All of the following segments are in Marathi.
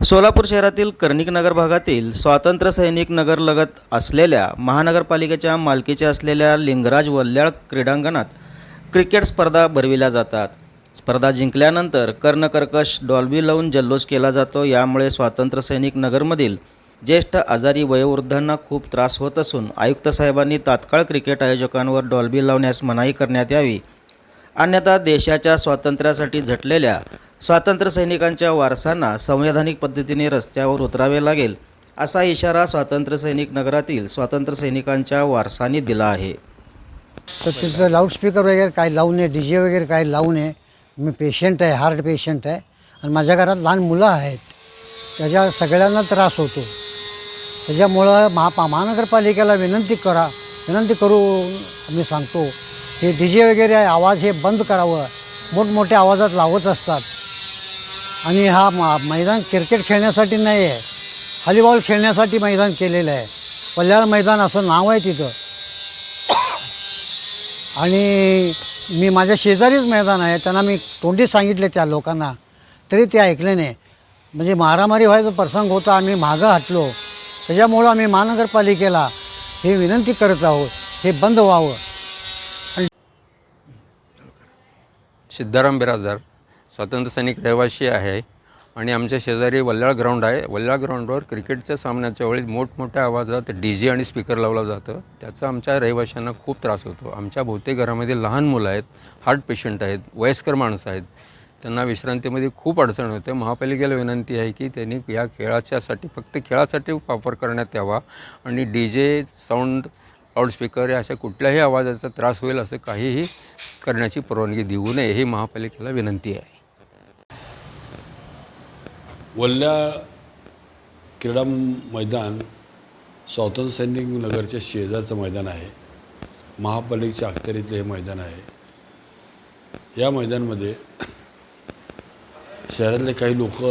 सोलापूर शहरातील कर्णिक नगर भागातील स्वातंत्र्य सैनिक नगरलगत असलेल्या महानगरपालिकेच्या मालकीच्या असलेल्या लिंगराज वल्याळ क्रीडांगणात क्रिकेट स्पर्धा भरविल्या जातात. स्पर्धा जिंकल्यानंतर कर्णकर्कश डॉल्बी लावून जल्लोष केला जातो. यामुळे स्वातंत्र्य सैनिक नगरमधील ज्येष्ठ आजारी वयोवृद्धांना खूप त्रास होत असून आयुक्त साहेबांनी तात्काळ क्रिकेट आयोजकांवर डॉल्बी लावण्यास मनाई करण्यात यावी. अन्यथा देशाच्या स्वातंत्र्यासाठी झटलेल्या स्वातंत्र्य सैनिकांच्या वारसांना संवैधानिक पद्धतीने रस्त्यावर उतरावे लागेल असा इशारा स्वातंत्र्य सैनिक नगरातील स्वातंत्र्य सैनिकांच्या वारसांनी दिला आहे. तर तिथं लाऊडस्पीकर वगैरे काय लावू नये डी जे वगैरे काय लावू नये. मी पेशंट आहे हार्ट पेशंट आहे. आणि माझ्या घरात लहान मुलं आहेत. त्याच्या सगळ्यांना त्रास होतो. त्याच्यामुळं महा महानगरपालिकेला विनंती करा विनंती करू मी सांगतो. हे डी जे वगैरे आहे आवाज हे बंद करावं. मोठमोठ्या आवाजात लावत असतात. आणि हा मा मैदान क्रिकेट खेळण्यासाठी नाही आहे. हॉलीबॉल खेळण्यासाठी मैदान केलेलं आहे. पल्ल्याळ मैदान असं नाव आहे तिथं. आणि मी माझ्या शेजारीच मैदान आहे. त्यांना मी तोंडी सांगितले त्या लोकांना. तरी ते ऐकले नाही. म्हणजे मारामारी व्हायचा प्रसंग होता. आम्ही मागं हटलो. त्याच्यामुळं आम्ही महानगरपालिकेला हे विनंती करत आहोत. हे बंद व्हावं. सिद्धाराम बिराजदार. स्वातंत्र्य सैनिक रहिवासी आहे आणि आमच्या शेजारी वल्लाळ ग्राउंड आहे. वल्लाळ ग्राउंडवर क्रिकेटच्या सामन्याच्या वेळी मोठमोठ्या आवाजात डी जे आणि स्पीकर लावलं जातं. त्याचा आमच्या रहिवाशांना खूप त्रास होतो. आमच्या बहुतेक घरामध्ये लहान मुलं आहेत हार्ट पेशंट आहेत वयस्कर माणसं आहेत. त्यांना विश्रांतीमध्ये खूप अडचण होते. महापालिकेला विनंती आहे की त्यांनी या खेळाच्यासाठी फक्त खेळासाठी वापर करण्यात यावा आणि डी जे साऊंड लाऊडस्पीकर या अशा कुठल्याही आवाजाचा त्रास होईल असं काहीही करण्याची परवानगी देऊ नये ही महापालिकेला विनंती आहे. वल्ल्या क्रीडा मैदान स्वातंत्र्य सैनिक नगरच्या शेजारचं मैदान आहे. महापालिकेच्या अखत्यारीतलं हे मैदान आहे. या मैदानामध्ये शहरातले काही लोक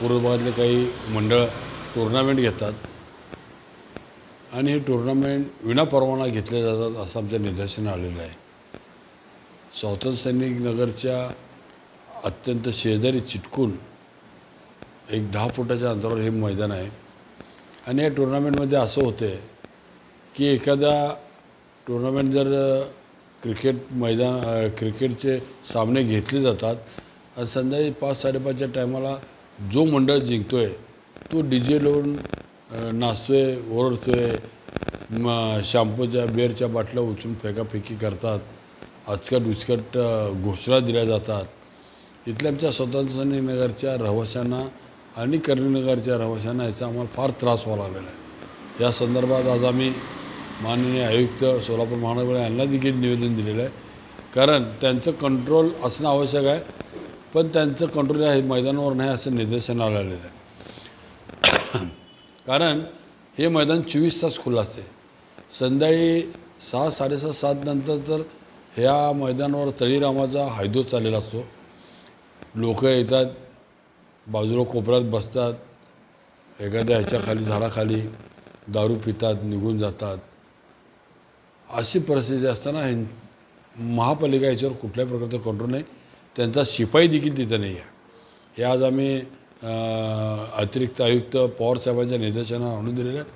पूर्व भागातले काही मंडळ टुर्नामेंट घेतात. आणि हे टुर्नामेंट विनापरवाना घेतले जातात असं आमच्या निदर्शनं आलेलं आहे. स्वातंत्र्य सैनिक नगरच्या अत्यंत शेजारी चिटकून एक दहा फुटाच्या अंतरावर हे मैदान आहे. आणि या टुर्नामेंटमध्ये असं होते की एखादा टुर्नामेंट जर क्रिकेट मैदान क्रिकेटचे सामने घेतले जातात आणि संध्याकाळी पाच साडेपाचच्या टायमाला जो मंडळ जिंकतो आहे तो डी जे लावून नाचतो आहे ओरडतो आहे मग शॅम्पूच्या बेअरच्या बाटल्या उचलून फेकाफेकी करतात आचकट उचकट घोषणा दिल्या जातात. इथल्या आमच्या स्वतंत्र नगरच्या रहिवाशांना आणि कर्णनगरच्या रहिवाशांना याचा आम्हाला फार त्रास व्हावा लागलेला आहे. या संदर्भात आज आम्ही माननीय आयुक्त सोलापूर महानगर यांना देखील निवेदन दिलेलं आहे. कारण त्यांचं कंट्रोल असणं आवश्यक आहे पण त्यांचं कंट्रोल या मैदानावर नाही असं निदर्शन आलेलं आहे. कारण हे मैदान चोवीस तास खुलं असते. संध्याकाळी सहा साडेसहा सात नंतर तर ह्या मैदानावर तळीरामाचा हायदो चाललेला असतो. लोक येतात बाजूला कोपऱ्यात बसतात एखाद्या ह्याच्याखाली झाडाखाली दारू पितात निघून जातात. अशी परिस्थिती असताना हे महापालिका याच्यावर कुठल्याही प्रकारचं कंट्रोल नाही. त्यांचा शिपाई देखील तिथं नाही आहे. हे आज आम्ही अतिरिक्त आयुक्त पवार साहेबांच्या निदर्शनाला आणून दिलेलं आहे.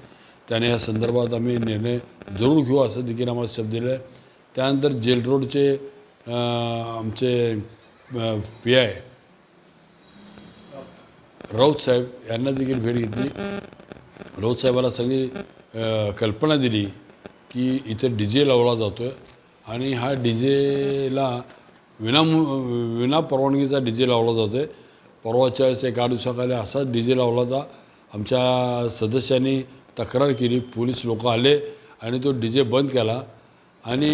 त्याने या संदर्भात आम्ही निर्णय जरूर घेऊ असं देखील आम्हाला शब्द दिलेला आहे. त्यानंतर जेल रोडचे आमचे पी आय राऊत साहेब यांना देखील भेट घेतली. राऊत साहेबाला सगळी कल्पना दिली की इथे डी जे लावला जातो आहे आणि हा डी जेला विना विना परवानगीचा डी जे लावला जातो आहे परवाच्या वेळेस एका आठ दिवसाखाली असाच डी जे लावला होता. आमच्या सदस्यांनी तक्रार केली पोलीस लोक आले आणि तो डी जे बंद केला आणि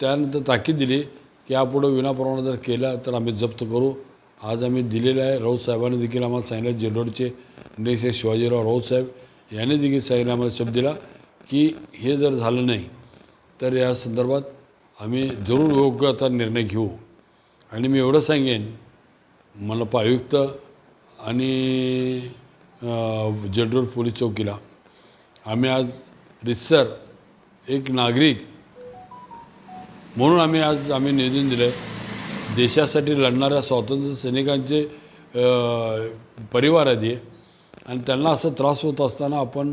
त्यानंतर ताकीद दिली की यापुढं विनापरवाना जर केला तर आम्ही जप्त करू. आज आम्ही दिलेलं आहे. राऊत साहेबांनी देखील आम्हाला सांगितलं जेलोडचे निरीक्षक शिवाजीराव राऊत साहेब यांनी देखील सांगितलं आम्हाला शब्द दिला की हे जर झालं नाही तर या संदर्भात आम्ही जरूर योग्य आता निर्णय घेऊ. आणि मी एवढं सांगेन मनपा आयुक्त आणि जडरोड पोलीस चौकीला आम्ही आज रितसर एक नागरिक म्हणून आम्ही आज आम्ही निवेदन दिलं आहे देशासाठी लढणाऱ्या स्वातंत्र्य सैनिकांचे परिवार आहेत हे आणि त्यांना असं त्रास होत असताना आपण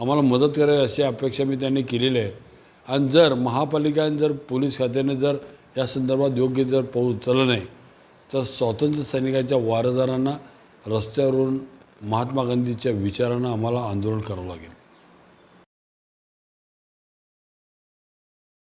आम्हाला मदत करावी अशी अपेक्षा मी त्यांनी केलेली आहे. आणि जर महापालिकेने जर पोलीस खात्याने जर या संदर्भात योग्य जर पाऊल उचललं नाही तर स्वातंत्र्य सैनिकांच्या वारसदारांना रस्त्यावरून महात्मा गांधीच्या विचारांना आम्हाला आंदोलन करावं लागेल.